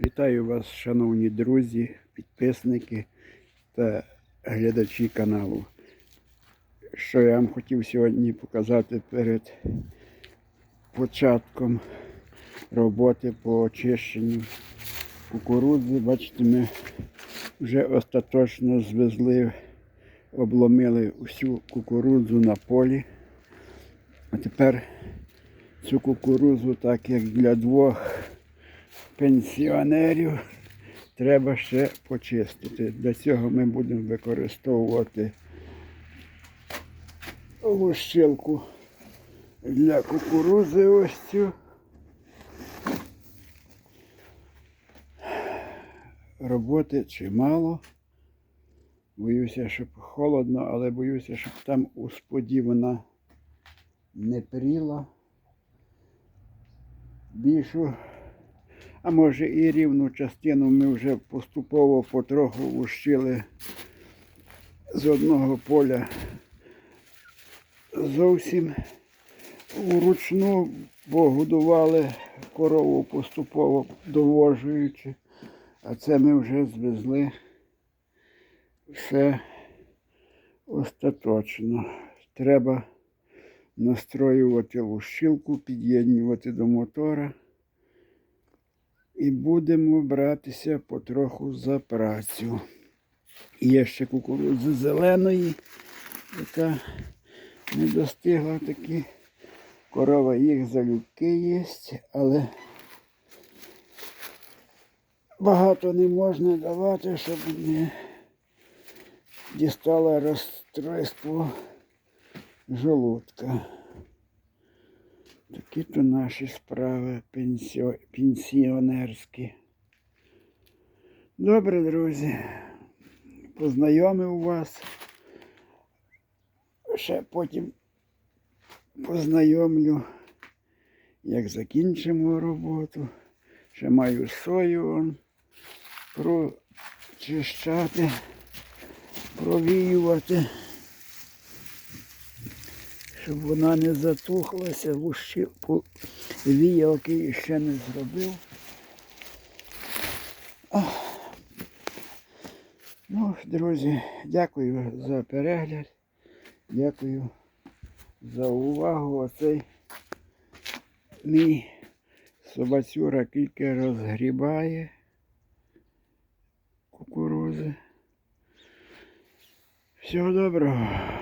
Вітаю вас, шановні друзі, підписники та глядачі каналу. Що я вам хотів сьогодні показати перед початком роботи по очищенню кукурудзи. Бачите, ми вже остаточно звезли, обломили всю кукурудзу на полі. А тепер цю кукурудзу, так як для двох пенсіонерів, треба ще почистити. Для цього ми будемо використовувати лущилку для кукурудзи ось цю. Роботи чимало. Боюся, щоб холодно, але боюся, щоб там у споді вона не пріла. Більшу, а може і рівну частину ми вже поступово потроху лущили з одного поля зовсім вручну, бо годували корову поступово довожуючи. А це ми вже звезли все остаточно. Треба настроювати лущилку, під'єднувати до мотора. І будемо братися потроху за працю. Є ще кукурудзи зеленої, яка не достигла таки. Корова їх залюбки є, але багато не можна давати, щоб не дістало розстройство желудка. Такі то наші справи пенсіо... пенсіонерські. Добре, друзі. Познайомив вас. Ще потім познайомлю, як закінчимо роботу. Ще маю сою прочищати, провіювати щоб вона не затухлася, лущилку віялки ще не зробив. Ну, друзі, дякую за перегляд. Дякую за увагу. Оцей мій собацюра тільки розгрібає кукурузи. Всього доброго.